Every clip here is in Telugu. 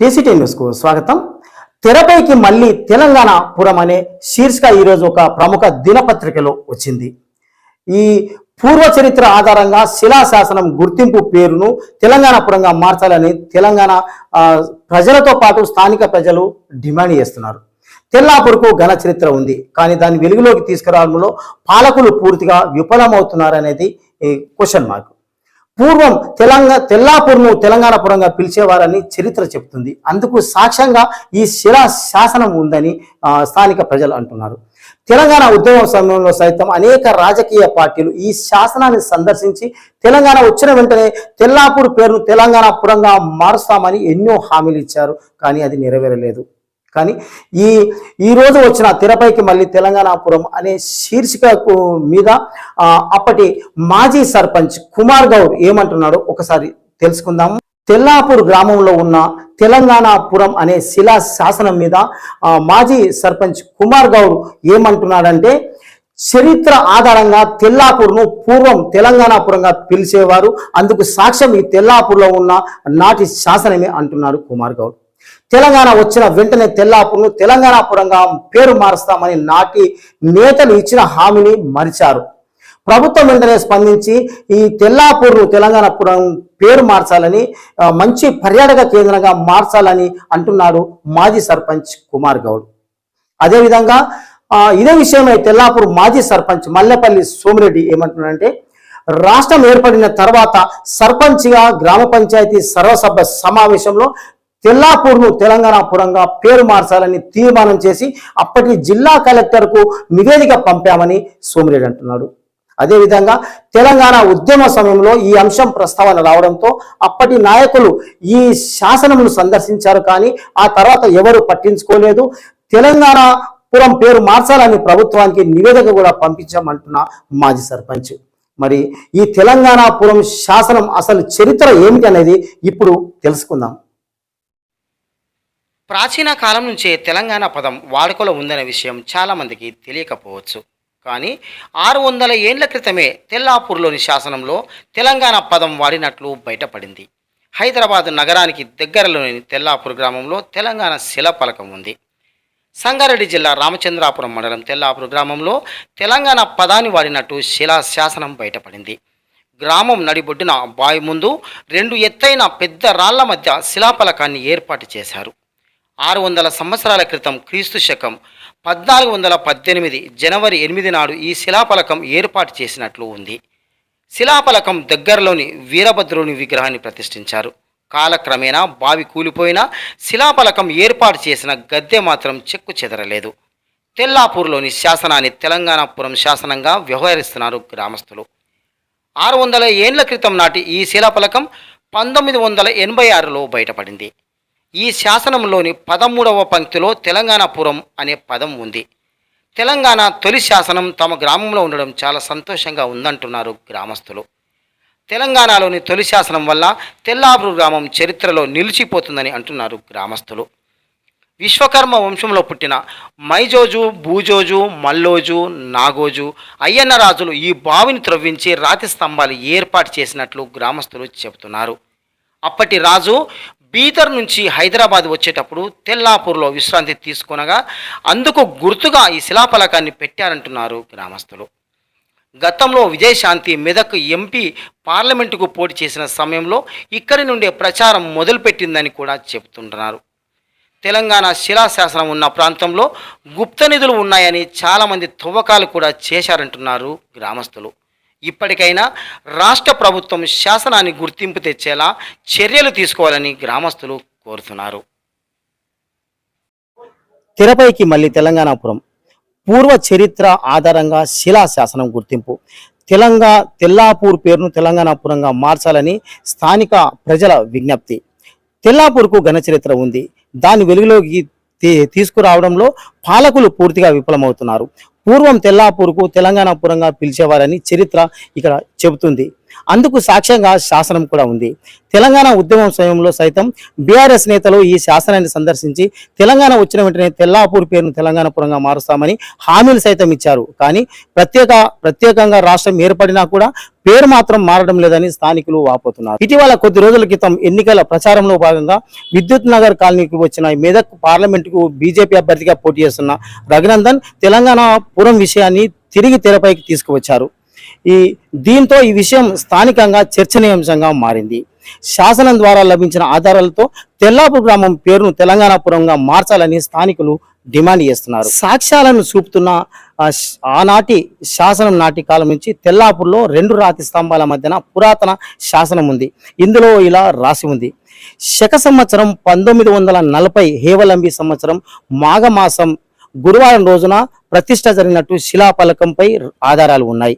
టీసీటీ న్యూస్కు స్వాగతం. తెరపైకి మళ్ళీ తెలంగాణ పురం అనే శీర్షిక ఈరోజు ఒక ప్రముఖ దినపత్రికలో వచ్చింది. ఈ పూర్వ చరిత్ర ఆధారంగా శిలాశాసనం గుర్తింపు పేరును తెలంగాణ పురంగా మార్చాలని తెలంగాణ ప్రజలతో పాటు స్థానిక ప్రజలు డిమాండ్ చేస్తున్నారు. తెల్లాపూర్కు ఘన చరిత్ర ఉంది. కానీ దాన్ని వెలుగులోకి తీసుకురావడంలో పాలకులు పూర్తిగా విఫలమవుతున్నారనేది ఈ క్వశ్చన్ మార్క్. పూర్వం తెలంగాణ తెల్లాపూర్ను తెలంగాణ పురంగా పిలిచేవారని చరిత్ర చెప్తుంది. అందుకు సాక్ష్యంగా ఈ శిలా శాసనం ఉందని స్థానిక ప్రజలు అంటున్నారు. తెలంగాణ ఉద్యమం సమయంలో సైతం అనేక రాజకీయ పార్టీలు ఈ శాసనాన్ని సందర్శించి తెలంగాణ వచ్చిన వెంటనే తెల్లాపూర్ పేరును తెలంగాణ పురంగా మారుస్తామని ఎన్నో హామీలు ఇచ్చారు. కానీ అది నెరవేరలేదు. కానీ ఈ ఈ రోజు వచ్చిన తెరపైకి మళ్ళీ తెలంగాణపురం అనే శీర్షికకు మీద అప్పటి మాజీ సర్పంచ్ కుమార్ గౌడ్ ఏమంటున్నాడో ఒకసారి తెలుసుకుందాము తెల్లాపూర్ గ్రామంలో ఉన్న తెలంగాణపురం అనే శిలా శాసనం మీద మాజీ సర్పంచ్ కుమార్ గౌడ్ ఏమంటున్నాడంటే చరిత్ర ఆధారంగా తెల్లాపూర్ను పూర్వం తెలంగాణపురంగా పిలిచేవారు అందుకు సాక్ష్యం ఈ తెల్లాపూర్లో ఉన్న నాటి శాసనమే అంటున్నారు కుమార్ గౌడ్. తెలంగాణ వచ్చిన వెంటనే తెల్లాపూర్ను తెలంగాణపురంగా పేరు మారుస్తామని నాటి నేతలు ఇచ్చిన హామీని మరిచారు. ప్రభుత్వం వెంటనే స్పందించి ఈ తెల్లాపూర్ను తెలంగాణపురం పేరు మార్చాలని మంచి పర్యాటక కేంద్రంగా మార్చాలని అంటున్నాడు మాజీ సర్పంచ్ కుమార్ గౌడ్. అదేవిధంగా ఆ, ఇదే విషయమై తెల్లాపూర్ మాజీ సర్పంచ్ మల్లెపల్లి సోమిరెడ్డి ఏమంటున్నారంటే రాష్ట్రం ఏర్పడిన తర్వాత సర్పంచ్గా గ్రామ పంచాయతీ సర్వసభ సమావేశంలో తెల్లాపూర్ను తెలంగాణ పురంగా పేరు మార్చాలని తీర్మానం చేసి అప్పటి జిల్లా కలెక్టర్కు నివేదిక పంపామని సోమిరెడ్డి అంటున్నాడు. అదేవిధంగా తెలంగాణ ఉద్యమ సమయంలో ఈ అంశం ప్రస్తావన రావడంతో అప్పటి నాయకులు ఈ శాసనమును సందర్శించారు కానీ ఆ తర్వాత ఎవరు పట్టించుకోలేదు. తెలంగాణ పురం పేరు మార్చాలని ప్రభుత్వానికి నివేదిక కూడా పంపించామంటున్న మాజీ సర్పంచ్. మరి ఈ తెలంగాణ పురం శాసనం అసలు చరిత్ర ఏమిటి అనేది ఇప్పుడు తెలుసుకుందాం. ప్రాచీన కాలం నుంచే తెలంగాణ పదం వాడుకలో ఉందనే విషయం చాలామందికి తెలియకపోవచ్చు. కానీ ఆరు వందల ఏండ్ల క్రితమే తెల్లాపూర్లోని శాసనంలో తెలంగాణ పదం వాడినట్లు బయటపడింది. హైదరాబాద్ నగరానికి దగ్గరలోని తెల్లాపూర్ గ్రామంలో తెలంగాణ శిలపలకం ఉంది. సంగారెడ్డి జిల్లా రామచంద్రాపురం మండలం తెల్లాపూర్ గ్రామంలో తెలంగాణ పదాన్ని వాడినట్టు శిలా శాసనం బయటపడింది. గ్రామం నడిబొడ్డున బావి ముందు రెండు ఎత్తైన పెద్ద రాళ్ళ మధ్య శిలాపలకాన్ని ఏర్పాటు చేశారు. ఆరు వందల సంవత్సరాల క్రితం క్రీస్తు శకం పద్నాలుగు వందల పద్దెనిమిది జనవరి ఎనిమిది నాడు ఈ శిలాఫలకం ఏర్పాటు చేసినట్లు ఉంది. శిలాఫలకం దగ్గరలోని వీరభద్రుని విగ్రహాన్ని ప్రతిష్ఠించారు. కాలక్రమేణా బావి కూలిపోయిన శిలాఫలకం ఏర్పాటు చేసిన గద్దె మాత్రం చెక్కు చెదరలేదు. తెల్లాపూర్లోని శాసనాన్ని తెలంగాణపురం శాసనంగా వ్యవహరిస్తున్నారు గ్రామస్తులు. ఆరు వందల ఏండ్ల క్రితం నాటి ఈ శిలాఫలకం పంతొమ్మిది వందల ఎనభై ఆరులో బయటపడింది. ఈ శాసనంలోని పదమూడవ పంక్తిలో తెలంగాణపురం అనే పదం ఉంది. తెలంగాణ తొలి శాసనం తమ గ్రామంలో ఉండడం చాలా సంతోషంగా ఉందంటున్నారు గ్రామస్తులు. తెలంగాణలోని తొలి శాసనం వల్ల తెల్లాపూర్ గ్రామం చరిత్రలో నిలిచిపోతుందని అంటున్నారు గ్రామస్తులు. విశ్వకర్మ వంశంలో పుట్టిన మైజోజు భూజోజు మల్లోజు నాగోజు అయ్యన్న రాజులు ఈ బావిని త్రవ్వించి రాతి స్తంభాలు ఏర్పాటు చేసినట్లు గ్రామస్తులు చెబుతున్నారు. అప్పటి రాజు బీదర్ నుంచి హైదరాబాద్ వచ్చేటప్పుడు తెల్లాపూర్లో విశ్రాంతి తీసుకునగా అందుకు గుర్తుగా ఈ శిలాఫలకాన్ని పెట్టారంటున్నారు గ్రామస్తులు. గతంలో విజయశాంతి మెదక్ ఎంపీ పార్లమెంటుకు పోటీ చేసిన సమయంలో ఇక్కడి నుండే ప్రచారం మొదలుపెట్టిందని కూడా చెబుతుంటున్నారు తెలంగాణ శిలాశాసనం ఉన్న ప్రాంతంలో గుప్త నిధులు ఉన్నాయని చాలామంది తవ్వకాలు కూడా చేశారంటున్నారు గ్రామస్తులు. ఇప్పటికైనా రాష్ట్ర ప్రభుత్వం శాసనాన్ని గుర్తింపు తెచ్చేలా చర్యలు తీసుకోవాలని గ్రామస్తులు కోరుతున్నారు. తెరపైకి మళ్ళీ తెలంగాణపురం. పూర్వ చరిత్ర ఆధారంగా శిలా శాసనం గుర్తింపు. తెలంగాణ తెల్లాపూర్ పేరును తెలంగాణపురంగా మార్చాలని స్థానిక ప్రజల విజ్ఞప్తి. తెల్లాపూర్కు ఘన చరిత్ర ఉంది. దాన్ని వెలుగులోకి తీసుకురావడంలో పాలకులు పూర్తిగా విఫలమవుతున్నారు. పూర్వం తెల్లాపూర్కు తెలంగాణపురంగా పిలిచేవారని చరిత్ర ఇక్కడ చెబుతుంది. అందుకు సాక్ష్యంగా శాసనం కూడా ఉంది. తెలంగాణ ఉద్యమం సమయంలో సైతం బీఆర్ఎస్ నేతలు ఈ శాసనాన్ని సందర్శించి తెలంగాణ వచ్చిన వెంటనే తెల్లాపూర్ పేరును తెలంగాణపురంగా మారుస్తామని హామీలు సైతం ఇచ్చారు. కానీ ప్రత్యేక ప్రత్యేకంగా రాష్ట్రం ఏర్పడినా కూడా పేరు మాత్రం మారడం లేదని స్థానికులు వాపోతున్నారు. ఇటీవల కొద్ది రోజుల క్రితం ఎన్నికల ప్రచారంలో భాగంగా విద్యుత్ నగర్ కాలనీకి వచ్చిన మెదక్ పార్లమెంటుకు బీజేపీ అభ్యర్థిగా పోటీ చేస్తున్న రఘునందన్ తెలంగాణ పురం విషయాన్ని తిరిగి తెరపైకి తీసుకువచ్చారు. ఈ దీంతో ఈ విషయం స్థానికంగా చర్చనీయాంశంగా మారింది. శాసనం ద్వారా లభించిన ఆధారాలతో తెల్లాపూర్ గ్రామం పేరును తెలంగాణపురంగా మార్చాలని స్థానికులు డిమాండ్ చేస్తున్నారు. సాక్ష్యాలను చూపుతున్న ఆనాటి శాసనం నాటి కాలం నుంచి తెల్లాపూర్లో రెండు రాతి స్తంభాల మధ్యన పురాతన శాసనం ఉంది. ఇందులో ఇలా రాసి ఉంది. శక సంవత్సరం పంతొమ్మిది వందల నలభై హేవలంబి సంవత్సరం మాఘమాసం గురువారం రోజున ప్రతిష్ట జరిగినట్టు శిలాఫలకంపై ఆధారాలు ఉన్నాయి.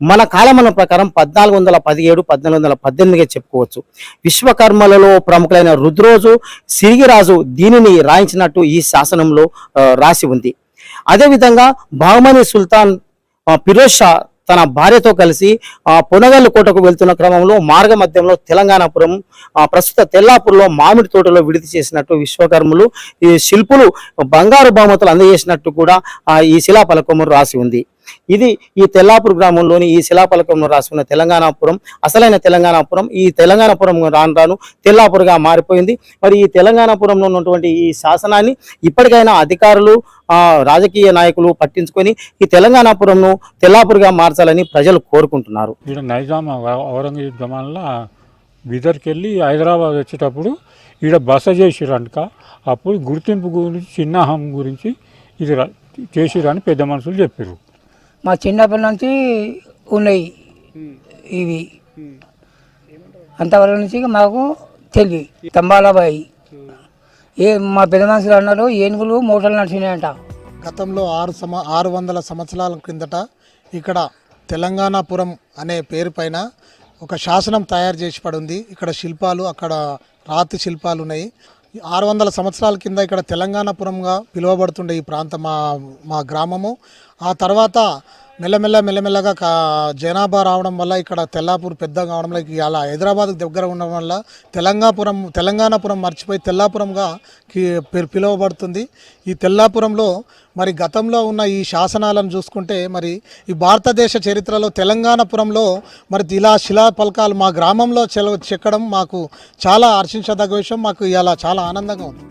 మన కాలమాన ప్రకారం పద్నాలుగు వందల పదిహేడు పద్నాలుగు వందల పద్దెనిమిదిగా చెప్పుకోవచ్చు. విశ్వకర్మలలో ప్రముఖులైన రుద్రోజు సిరిగిరాజు దీనిని రాయించినట్టు ఈ శాసనంలో రాసి ఉంది. అదేవిధంగా బహుమని సుల్తాన్ ఆ, ఫిరోజ్ షా తన భార్యతో కలిసి పునగల్లు పొనగల్లు కోటకు వెళ్తున్న క్రమంలో మార్గ మధ్యంలో తెలంగాణపురం ప్రస్తుత తెల్లాపూర్లో మామిడి తోటలో విడిది చేసినట్టు విశ్వకర్మలు ఈ శిల్పులు బంగారు బహుమతులు అందజేసినట్టు కూడా ఈ శిలాఫలకము రాసి ఉంది. ఇది ఈ తెల్లాపూర్ గ్రామంలోని ఈ శిలాఫలకంలో రాసుకున్న తెలంగాణపురం అసలైన తెలంగాణపురం. ఈ తెలంగాణపురం రాను రాను తెల్లాపూర్గా మారిపోయింది. మరి ఈ తెలంగాణపురంలో ఉన్నటువంటి ఈ శాసనాన్ని ఇప్పటికైనా అధికారులు రాజకీయ నాయకులు పట్టించుకొని ఈ తెలంగాణపురంను తెల్లాపూర్గా మార్చాలని ప్రజలు కోరుకుంటున్నారు. ఈడ నైజాం ఔరంగజేబ్ జమాన్లో బీదర్కి వెళ్ళి హైదరాబాద్ వచ్చేటప్పుడు ఈడ బస చేసిరంట. అప్పుడు గుర్తింపు గురించి చిన్నహం గురించి ఇది చేసిరని పెద్ద మనుషులు చెప్పారు మా చిన్నప్పటి నుంచి ఉన్నాయి ఇవి. అంతవరకు నుంచి మాకు తెలివి తంబాలాబాయి. ఏ మా పెద్ద మనుషులు అన్నారు ఏనుగులు మూటలు నడిచినాయంట. గతంలో ఆరు సమ ఆరు వందల సంవత్సరాల క్రిందట ఇక్కడ తెలంగాణపురం అనే పేరు పైన ఒక శాసనం తయారు చేసి పడి ఉంది. ఇక్కడ శిల్పాలు అక్కడ రాతి శిల్పాలు ఉన్నాయి. ఆరు వందల సంవత్సరాల కింద ఇక్కడ తెలంగాణపురంగా పిలువబడుతుండే ఈ ప్రాంతం మా మా గ్రామము. ఆ తర్వాత మెల్లమెల్ల మెల్లమెల్లగా కా జనాభా రావడం వల్ల ఇక్కడ తెల్లాపూర్ పెద్దగా కావడం వల్ల అలా హైదరాబాద్కు దగ్గర ఉండడం వల్ల తెలంగాణపురం తెలంగాణపురం మర్చిపోయి తెల్లాపురంగా కి- పిలువబడుతుంది. ఈ తెల్లాపురంలో మరి గతంలో ఉన్న ఈ శాసనాలను చూసుకుంటే మరి ఈ భారతదేశ చరిత్రలో తెలంగాణపురంలో మరి ఇలా శిలా పలకాలు మా గ్రామంలో చెల చెక్కడం మాకు చాలా హర్షించదగ్గ విషయం. మాకు ఇలా చాలా ఆనందంగా ఉంది.